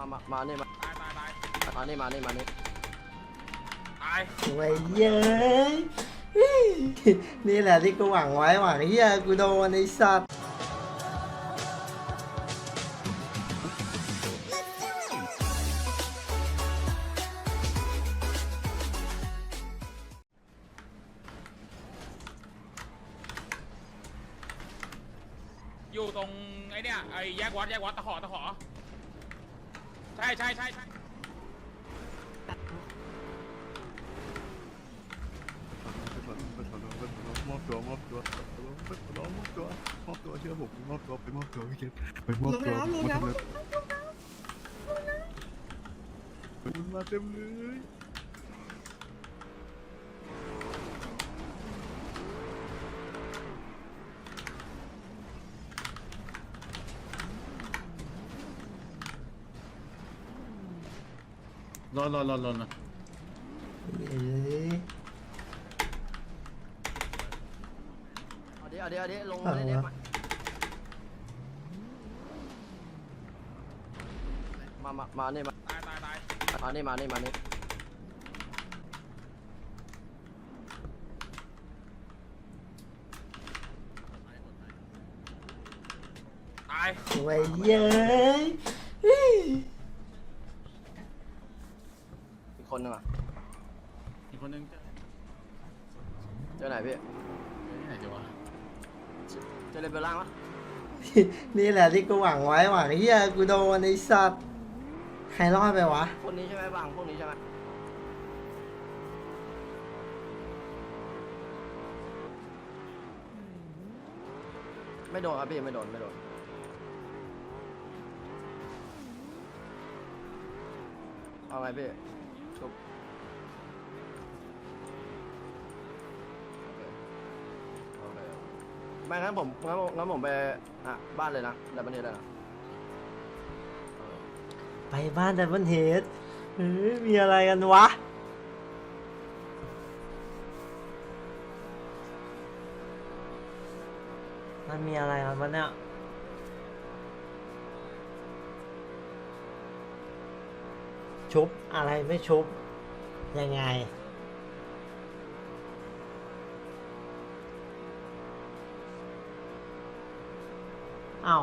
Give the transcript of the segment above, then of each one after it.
มามามานี่มาตายตายตายมานี่มานี่มานี่ตายสวยเย้ยนี่แหละที่กูหวังไว้หวังเฮียกูโดนไอ้สัตว์อยู่ตรงไอ้เนี่ยไอ้แยกวัดแยกวัดตะขอตะขอ ใช่ใช่ใช่ใช่มอบตัวมอบตัวมอบตัวมอบตัวมอบตัวมอบตัวเชื่อผมมอบตัวไปมอบตัวพี่เกดไปมอบตัวมาทำอะไรมันมาเต็มเลย รอรอรอรอรอเอ้ยเอาดิเอาดิเอาดิลงมาเล่นดิมามามานี่มาตายตายตายมานี่มานี่มานี่ตาย สวยเย้ย อีกค นนึงอะอีกคนนึงเจอเจอไหนพี่ที่ไหนเจอวะเจอเลเบลล่างปะนี่แหละที่กูหวังไว้หวังเฮียกูโดนไอ้สัตว์ใครรอดไปวะพวกนี้ใช่ไหมบางพวกนี้ใช่ไหมไม่โดนครับพี่ไม่โดนไม่โดนเอาไงพี่ ไม่งั้นผมงั้นผมงั้นผมไปอะบ้านเลยนะแล้วประเทศเลยนะไปบ้านดับเบิลเฮดเฮ้ยมีอะไรกันวะ มันมีอะไรกันวะเนี่ยชุบอะไรไม่ชุบยังไง อ้าว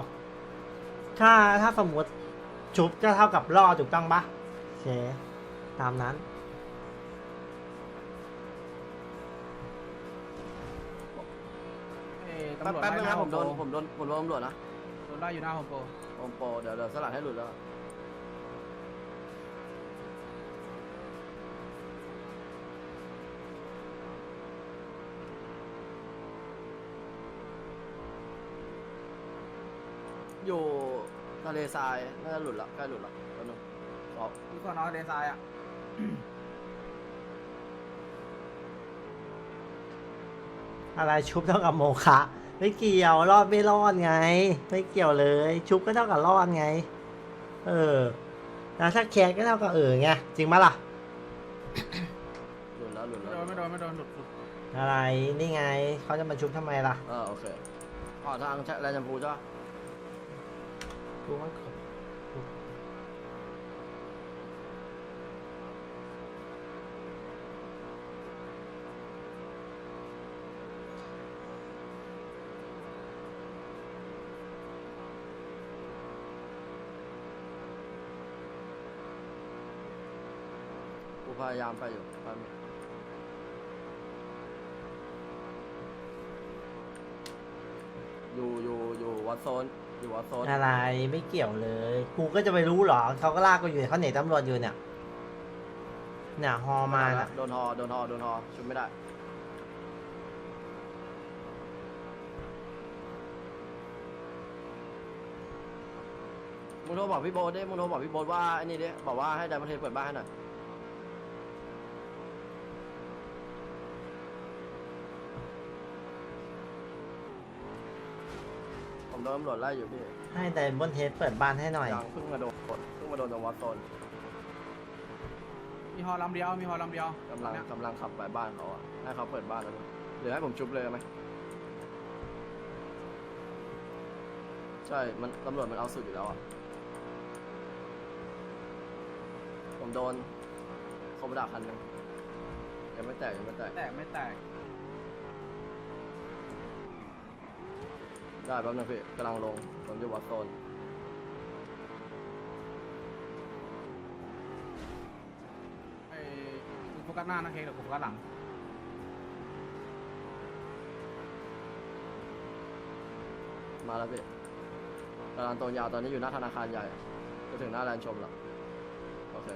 ถ้าถ้าสมมติชุบก็เท่ากับล่อถูกต้องปะโอเค ตามนั้นแป๊บแป๊บนึงนะผมโดนผมโดนผมโดนตำรวจนะ โดนไล่อยู่หน้าโฮมโปรโอมโปรเดี๋ยวเดี๋ยวสลัดให้หลุดแล้ว อยู่ทะเลทรายน่าจะหลุดละใกล้หลุดละแป๊บนึงขอที่ก่อนนอนเดนซายอะ อะไรชุบเท่ากับโมคะไม่เกี่ยวรอดไม่รอดไง ไม่เกี่ยวเลย ชุบก็เท่ากับรอดไง เออแล้วถ้าแคสก็เท่ากับเออไงจริงปะล่ะ หลุดแล้วหลุดไม่แล้โดวนไม่โดนไม่โดนหลุดหลุดอะไรนี่ไงเขาจะมาชุบทำไมล่ะ เออโอเคอ๋อทางแลนด์ชมพูใช่ปะ กูว่าขอกูพยายามไปอยู่แป๊บนึงอยู่อยู่อยู่วัดโซน อยู่วัดโซนอะไรไม่เกี่ยวเลย กูก็จะไปรู้เหรอเขาก็ลากกูอยู่เขาหนีตำรวจอยู่เนี่ยเนี่ยฮอมาไได้แล้วโดนฮอโดนฮอโดนฮอชุบไม่ได้ มึงโทรบอกพี่โบ๊ทดิมึงโทรบอกพี่โบ๊ทว่าไอ้นี่ดิบอกว่าให้ไดมอนเทนเปิดบ้านให้หน่อย โดนตำรวจไล่อยู่พี่ให้ไดบนเทสเปิดบ้านให้หน่อย ยังเพิ่งมาโดนกดเพิ่งมาโดนตรงวัดโซนมีฮอลำเดียว มีฮอลำเดียวกำลังเนี่ยกำลังขับไปบ้านเขาอะให้เขาเปิดบ้านแล้วมั้ยหรือให้ผมชุบเลยไหมใช่ มันตำรวจมันเอาสุดอยู่แล้วอะผมโดนโคบดาคันหนึงยังไม่แตกยังไม่แตก แตกไม่แตก ได้แป๊บนึงพี่กำลังลงผมอยู่วัดโซนไอ้กูโฟกัสหน้านะเค้กเดี๋ยวกูโฟกัสหลัง มาแล้วพี่กำลังตรงยาวตอนนี้อยู่หน้าธนาคารใหญ่จะถึงหน้าแลนด์ชมแล้วโอเค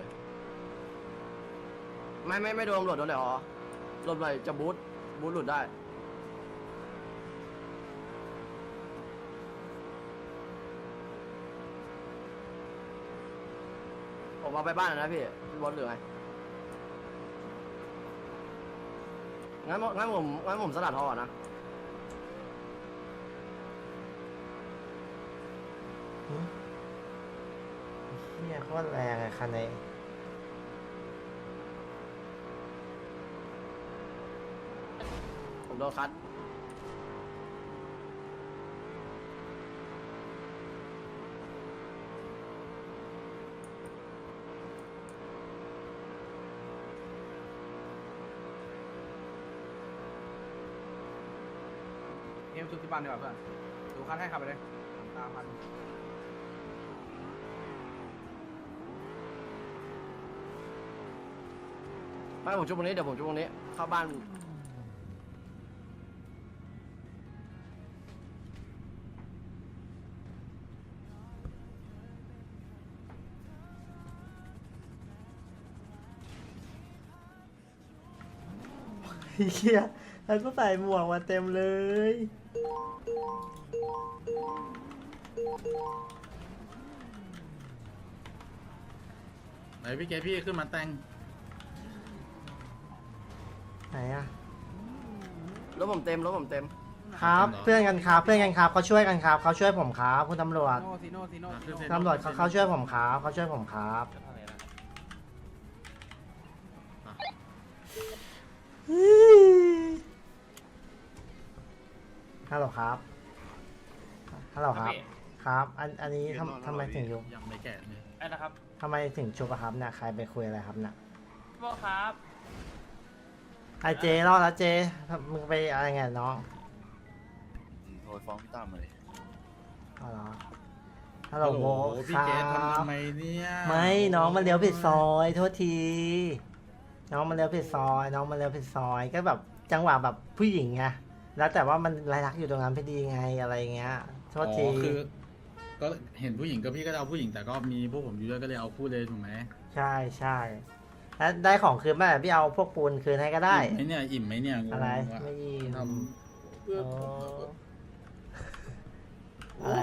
ไม่ไม่ไม่โดนตำรวจโดนเลยอ๋อรถอะไรจะบูทบูทหลุดได้ ผมเอาไปบ้านแล้วนะพี่พี่บอสเหลือไงงั้นผมงั้นผมงั้นผมสลัดทอก่อนนะเฮียโคตรแรงอะคันนี้ผมโดนคัด มสุดที่บ้านดีกว่าเพื่อนดูคันให้ขับไปเลยตามพันไม่ผมชุบตรงนี้เดี๋ยวผมชุบตรงนี้เข้าบ้านเฮีย แล้วก็ใส่หมวกมาเต็มเลย ไหนพี่เกดพี่ขึ้นมาแต่งไหนอะรถผมเต็มรถผมเต็ม ครับเพื่อนกันครับเพื่อนกันครับเขาช่วยกันครับเขาช่วยผมครับคุณตำรวจโนซีโนซีโนซีโนตำรวจเขาเขาช่วยผมครับเขาช่วยผมครับ ฮัลโหลครับ ฮัลโหลครับ ครับ อัน อันนี้ทำทำไมถึงยุบยังไม่แก่เลยไอ้นะครับทำไมถึงชุบอะครับเนี่ยใครไปคุยอะไรครับเนี่ยพ่อครับไอเจรอดแล้วเจ มึงไปอะไรไงน้องโทรฟ้องพี่ตั้มมาเลยอ๋อเหรอฮัลโหลโบพี่ครัเกดทำบทำไมเนี่ยไม่น้องมันเลี้ยวผิดซอยโทษที น้องมันเลี้ยวผิดซอย น้องมันเลี้ยวผิดซอยก็แบบจังหวะแบบผู้หญิงไง แล้วแต่ว่ามันรายลักษณ์อยู่ตรงนั้นพอดีไงอะไรเงี้ยโทษที อ๋อคือ ก็เห็นผู้หญิงก็พี่ก็จะเอาผู้หญิงแต่ก็มีพวกผมอยู่ด้วยก็เลยเอาคู่เลยถูกไหมใช่ใช่แล้วได้ของคืนไหมพี่เอาพวกปูนคืนให้ก็ได้ อิ่มไหมเนี่ยอิ่มไหมเนี่ยงงอะไรว่ะไม่ยินทำเพื่อโอ้ผมอะไร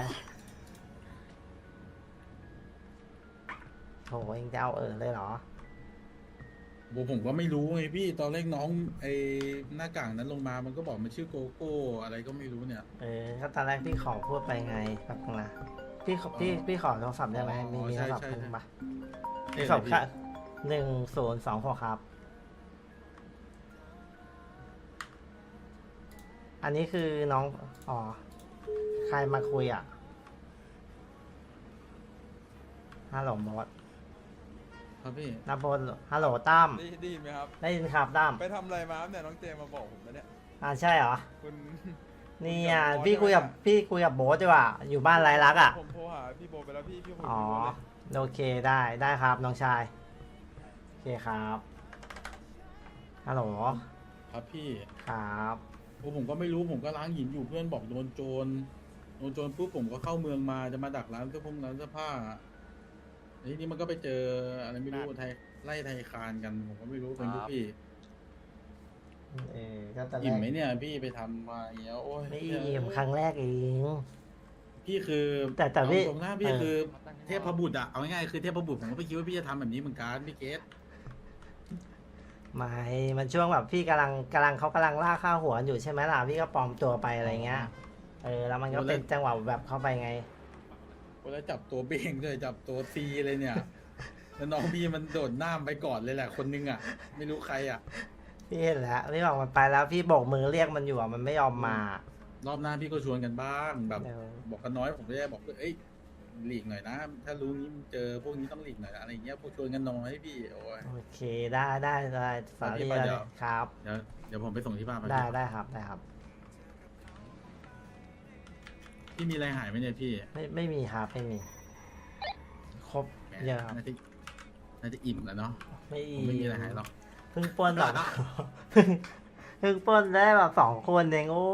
โถเองจะเอาเออเลยเหรอ โบผมก็ไม่รู้ไงพี่ตอนแรกน้องไอ้หน้ากากนั้นลงมามันก็บอกมันชื่อโกโก้อะไรก็ไม่รู้เนี่ย เออก็ตอนแรกพี่ขอพูดไปไงแบบนึงนะพี่ขอพี่พี่ขอโทรศัพท์ได้ไหมมีมีโทรศัพท์คุณปะเอ๊ะสอบค่ะหนึ่งศูนย์สองหกครับ อันนี้คือน้องอ๋อใครมาคุยอะฮัลโหลบอส ครับพี่นาบนฮัลโหลตั้มได้ได้ยินไหมครับ ได้ยินครับตั้มไปทำอะไรมาครับเนี่ยน้องเจมมาบอกผมนะเนี่ยอ่าใช่เหรอคุณนี่อะคุพี่ณกับคุยกับโบ๊ทพี่คุยกับโบ๊ทดีกว่าอยู่บ้านไรลักษณ์อะผมโทรหาพี่โบไปแล้วพี่พี่คุยอ๋อกับพี่โบเลยโอเคได้ได้ครับน้องชายโอเคครับฮัลโหลครับพี่ครับโอ้ผมก็ไม่รู้ผมก็ล้างหินอยู่เพื่อนบอกโดนโจรโดนโจรปุ๊บผมก็เข้าเมืองมาจะมาดักร้านเสื้อผงร้านเสื้อผ้า แล้วทีนี้มันก็ไปเจออะไรไม่รู้ไทยไล่ไทยคานกันผมก็ไม่รู้เป็นพวกพี่เออก็ตอนแรอิ่มกไหมเนี่ย พี่ไปทำมาอย่างเงี้ยโอ้ยไม่อิ่มครั้งแรกเอง พี่คือแต่แต่พี่เอาตรงหน้าพี่เออ คือ เทพบุตรอะเอาง่ายๆคือเทพบุตรผมก็ไม่คิดว่าพี่จะทำแบบนี้เหมือนกันพี่เกตไม่มันช่วงแบบพี่กำลังกำลังเขากำลังล่าข้าวหัวอยู่ใช่ไหมล่ะพี่ก็ปลอมตัวไปอะไรเงี้ย เออแล้วมันก็เป็นจังหวะแบบเข้าไปไงโอ้ แล้วจับตัวเบงด้วยจับตัวซีเลยเนี่ย แล้วน้องพี่มันโดดน้ำไปก่อนเลยแหละ คนนึงอะไม่รู้ใครอะพี่เห็นแล้วพี่บอกมันไปแล้วพี่โบกมือเรียกมันอยู่อะมันไม่ยอมมารอบหน้าพี่ก็ชวนกันบ้างแบบเออบอกกันน้อยผมไม่ได้บอกว่าเอ้ยหลีกหน่อยนะ ถ้ารู้นี้มึงเจอพวกนี้ต้องหลีกหน่อยนะอะไรอย่างเงี้ยพวกชวนกันน้อยพี่โอ้ยโอเคได้ได้ได้สาเอาที่รีบ้านเลเดี๋ยยวครับ เดี๋ยวเดี๋ยวผมไปส่งที่บ้านไปได้ได้ครับได้ครับ พี่มีอะไรหายไหมเนี่ยพี่ไม่ไม่มีครับไม่มี ครบแหมเยอะครับน่าจะน่าจะอิ่มแล้วเนาะไม่ผมไม่มีอะไรหายหรอกเพิ่งปล้นแบบเพิ่งเพิ่งปล้นได้แบบสองคนเองโอ้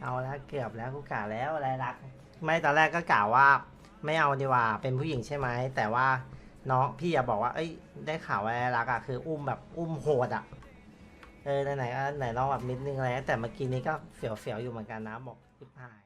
เอาแล้วเกือบแล้วกูกะแล้วอะไรรัก ไม่ตอนแรกก็กะว่า ไม่เอาดีกว่าเป็นผู้หญิงใช่ไหมแต่ว่าน้องพี่อะบอกว่า เอ้ย ได้ข่าวว่าอะไรรักอะคือ อุ้มแบบอุ้มโหดอะเออไหนๆก็ไหนลองแบบนิดนึงอะไรแต่เมื่อกี้นี้ก็เสียวๆอยู่เหมือนกันนะบอก สุดท้าย